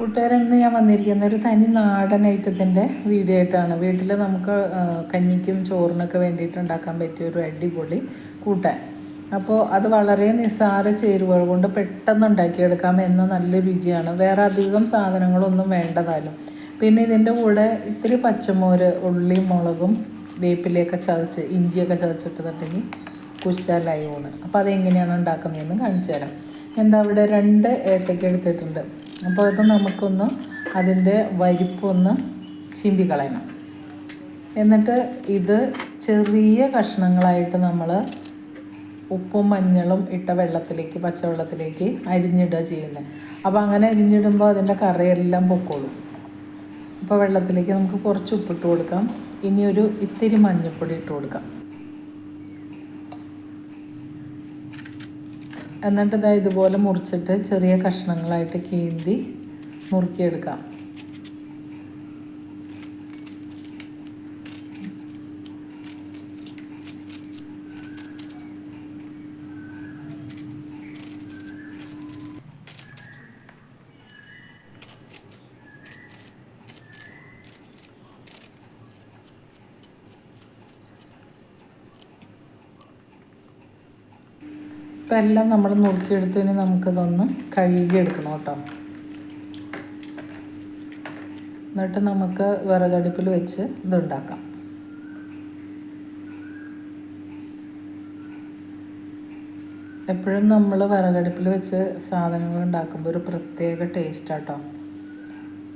കൂട്ടുകാരെന്ന് ഞാൻ വന്നിരിക്കുന്ന ഒരു തനി നാടൻ ഐറ്റത്തിന്റെ വീഡിയോ ആയിട്ടാണ്. വീട്ടിൽ നമുക്ക് കഞ്ഞിക്കും ചോറിനൊക്കെ വേണ്ടിയിട്ട് ഉണ്ടാക്കാൻ പറ്റിയ ഒരു അടിപൊളി കൂട്ടാൻ. അപ്പോൾ അത് വളരെ നിസ്സാര ചേരുവകൾ കൊണ്ട് പെട്ടെന്ന് ഉണ്ടാക്കിയെടുക്കാം എന്ന നല്ല രുചിയാണ്. വേറെ അധികം സാധനങ്ങളൊന്നും വേണ്ടതാലും പിന്നെ ഇതിന്റെ കൂടെ ഇത്തിരി പച്ചമോര് ഉള്ളി മുളകും വേപ്പിലയൊക്കെ ചതച്ച് ഇഞ്ചിയൊക്കെ ചതച്ചിട്ടുണ്ടെങ്കിൽ കുശാലായി ഊണ്. അപ്പോൾ അതെങ്ങനെയാണ് ഉണ്ടാക്കുന്നതെന്ന് കാണിച്ചു തരാം. എന്താ ഇവിടെ രണ്ട് ഏത്തക്ക എടുത്തിട്ടുണ്ട്. അപ്പോൾ ഇത് നമുക്കൊന്ന് അതിന്റെ വരിപ്പൊന്ന് ചിമ്പി കളയണം. എന്നിട്ട് ഇത് ചെറിയ കഷ്ണങ്ങളായിട്ട് നമ്മൾ ഉപ്പും മഞ്ഞളും ഇട്ട വെള്ളത്തിലേക്ക് പച്ചവെള്ളത്തിലേക്ക് അരിഞ്ഞിടുക ചെയ്യുന്നത്. അപ്പോൾ അങ്ങനെ അരിഞ്ഞിടുമ്പോൾ അതിന്റെ കറയെല്ലാം പൊക്കോളും. അപ്പോൾ വെള്ളത്തിലേക്ക് നമുക്ക് കുറച്ച് ഉപ്പിട്ട് കൊടുക്കാം. ഇനി ഒരു ഇത്തിരി മഞ്ഞൾപ്പൊടി ഇട്ട് കൊടുക്കാം. എന്നിട്ട് ഇതാ ഇതുപോലെ മുറിച്ചിട്ട് ചെറിയ കഷ്ണങ്ങളായിട്ട് കീന്തി മുറുക്കിയെടുക്കാം. ഇപ്പം എല്ലാം നമ്മൾ നുറുക്കിയെടുത്തതിന് നമുക്കിതൊന്ന് കഴുകിയെടുക്കണം കേട്ടോ. എന്നിട്ട് നമുക്ക് വിറകടുപ്പിൽ വെച്ച് ഇതുണ്ടാക്കാം. എപ്പോഴും നമ്മൾ വിറകടുപ്പിൽ വെച്ച് സാധനങ്ങൾ ഉണ്ടാക്കുമ്പോൾ ഒരു പ്രത്യേക ടേസ്റ്റ് കേട്ടോ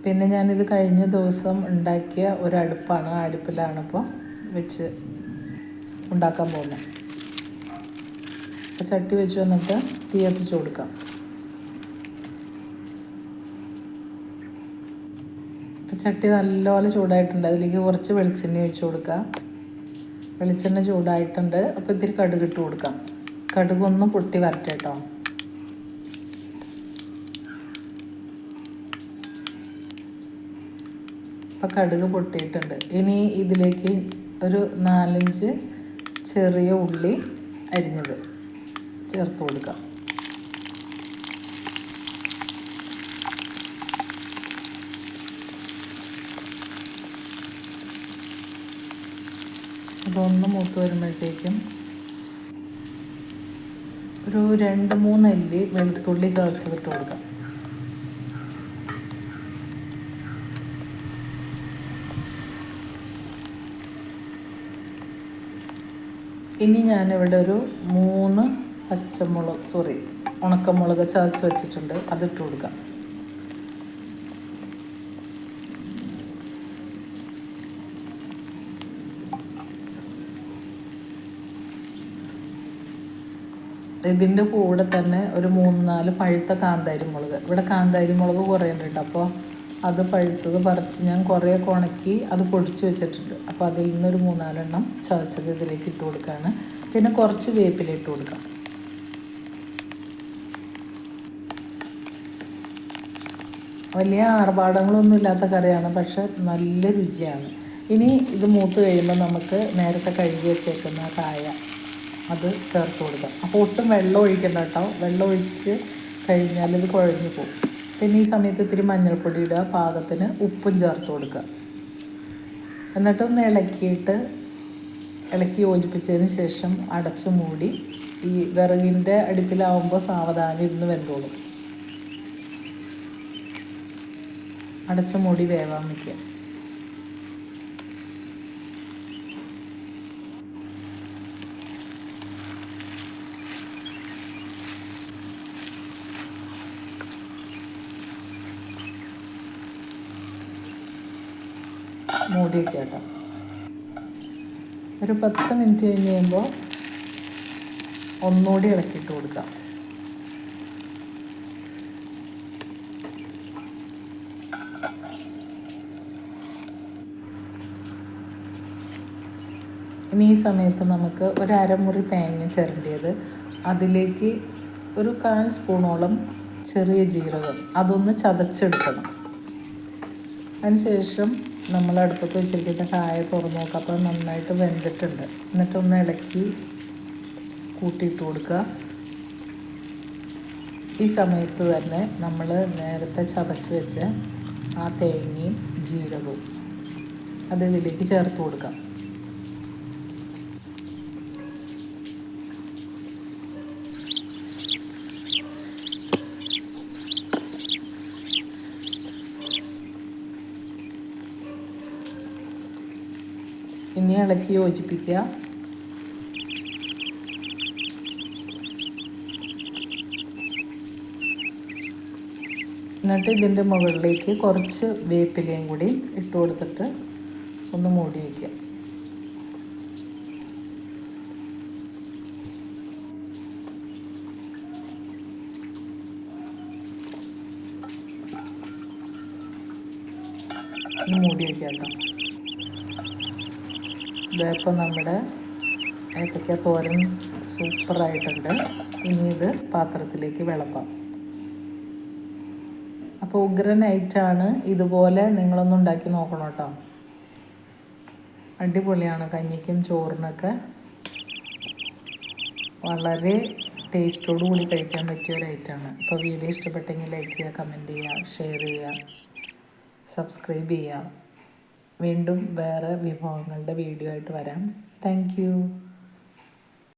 പിന്നെ ഞാനിത് കഴിഞ്ഞ ദിവസം ഉണ്ടാക്കിയ ഒരു അടുപ്പാണ്. ആ അടുപ്പിലാണ് ഇപ്പോൾ വെച്ച് ഉണ്ടാക്കാൻ പോകുന്നത്. ചട്ടി വെച്ച് വന്നിട്ട് തീ കത്തിച്ച് കൊടുക്കാം. ചട്ടി നല്ലപോലെ ചൂടായിട്ടുണ്ട്. അതിലേക്ക് കുറച്ച് വെളിച്ചെണ്ണ ഒഴിച്ച് കൊടുക്കുക വെളിച്ചെണ്ണ ചൂടായിട്ടുണ്ട്. അപ്പോൾ ഇത്തിരി കടുക് ഇട്ട് കൊടുക്കാം. കടുകൊന്ന് പൊട്ടി വരട്ടെ കേട്ടോ. അപ്പം കടുക് പൊട്ടിയിട്ടുണ്ട്. ഇനി ഇതിലേക്ക് ഒരു നാലഞ്ച് ചെറിയ ഉള്ളി അരിഞ്ഞത്. ചേർത്ത് കൊടുക്കാം. അതൊന്ന് മൂത്ത് വരുമ്പോഴത്തേക്കും ഒരു രണ്ട് മൂന്ന് അല്ലി വെളുത്തുള്ളി ചതച്ചതിട്ട് കൊടുക്കാം. ഇനി ഞാനിവിടെ ഒരു മൂന്ന് പച്ചമുളക് സോറി ഉണക്കമുളക് ചതച്ച് വെച്ചിട്ടുണ്ട്. അതിട്ട് കൊടുക്കാം. ഇതിന്റെ കൂടെ തന്നെ ഒരു മൂന്ന് നാല് പഴുത്ത കാന്താരി മുളക്. ഇവിടെ കാന്താരി മുളക് കുറേ ഉണ്ട് അപ്പോൾ അത് പഴുത്തത് പറിച്ച് ഞാൻ കുറേ ഉണക്കി അത് പൊടിച്ച് വെച്ചിട്ടുണ്ട്. അപ്പോൾ അതിൽ നിന്നൊരു മൂന്നാലെണ്ണം ചതച്ചത് ഇതിലേക്ക് ഇട്ട് കൊടുക്കുകയാണ് പിന്നെ കുറച്ച് വേപ്പില ഇട്ട് കൊടുക്കാം. വലിയ ആർഭാടങ്ങളൊന്നും ഇല്ലാത്ത കറിയാണ് പക്ഷെ നല്ല രുചിയാണ്. ഇനി ഇത് മൂത്ത് കഴിയുമ്പോൾ നമുക്ക് നേരത്തെ കഴുകി വെച്ചേക്കുന്ന കായ അത് ചേർത്ത് കൊടുക്കാം. അപ്പോൾ ഒട്ടും വെള്ളം ഒഴിക്കണ്ട കേട്ടോ. വെള്ളം ഒഴിച്ച് കഴിഞ്ഞാൽ ഇത് കുഴഞ്ഞു പോകും. പിന്നെ ഈ സമയത്ത് ഇത്തിരി മഞ്ഞൾപ്പൊടി ഇടുക പാകത്തിന് ഉപ്പും ചേർത്ത് കൊടുക്കുക. എന്നിട്ടൊന്ന് ഇളക്കിയിട്ട് ഇളക്കി യോജിപ്പിച്ചതിന് ശേഷം അടച്ചു മൂടി ഈ വിറകിന്റെ അടുപ്പിലാവുമ്പോൾ സാവധാനം ഇരുന്ന് വെന്തോളും. അടച്ചു മൂടി വേവാൻ വയ്ക്കുക മൂടി കേട്ടോ ഒരു പത്ത് മിനിറ്റ് കഴിഞ്ഞ് കഴിയുമ്പോൾ ഒന്നുകൂടി ഇളക്കിയിട്ട് കൊടുക്കാം. ഇനി ഈ സമയത്ത് നമുക്ക് ഒരു അരമുറി തേങ്ങ ചിരണ്ടിയത്. അതിലേക്ക് ഒരു കാൽ സ്പൂണോളം ചെറിയ ജീരകം. അതൊന്ന് ചതച്ചെടുക്കണം. അതിനുശേഷം നമ്മൾ അടുപ്പത്ത് വെച്ചിരിക്കുന്ന കായ തുറന്നു നോക്കുക അപ്പോൾ നന്നായിട്ട് വെന്തിട്ടുണ്ട്. എന്നിട്ടൊന്ന് ഇളക്കി കൂട്ടിയിട്ട് കൊടുക്കുക. ഈ സമയത്ത് തന്നെ നമ്മൾ നേരത്തെ ചതച്ച് വെച്ച ആ തേങ്ങയും ജീരകവും അത് ഇതിലേക്ക് ചേർത്ത് കൊടുക്കാം. ഇളക്കി യോജിപ്പിക്കുക. എന്നിട്ട് ഇതിന്റെ മുകളിലേക്ക് കുറച്ച് വേപ്പിലയും കൂടി ഇട്ട് കൊടുത്തിട്ട് ഒന്ന് മൂടി വയ്ക്കുക. മൂടി വയ്ക്കാം കേട്ടോ. ഇതിപ്പോൾ നമ്മുടെ ഏത്തക്ക തോരൻ സൂപ്പറായിട്ടുണ്ട്. ഇനി ഇത് പാത്രത്തിലേക്ക് വിളമ്പാം. അപ്പോൾ ഉഗ്രനായിട്ടാണ് ഇതുപോലെ നിങ്ങളൊന്നും ഉണ്ടാക്കി നോക്കണം കേട്ടോ. അടിപൊളിയാണ് കഞ്ഞിക്കും ചോറിനൊക്കെ. വളരെ ടേസ്റ്റോടു കൂടി കഴിക്കാൻ പറ്റിയ ഒരു ഐറ്റമാണ് അപ്പോൾ വീഡിയോ ഇഷ്ടപ്പെട്ടെങ്കിൽ ലൈക്ക് ചെയ്യുക കമന്റ് ചെയ്യുക ഷെയർ ചെയ്യുക സബ്സ്ക്രൈബ് ചെയ്യുക. വീണ്ടും വേറെ വിഭവങ്ങളുടെ വീഡിയോ ആയിട്ട് വരാം. താങ്ക്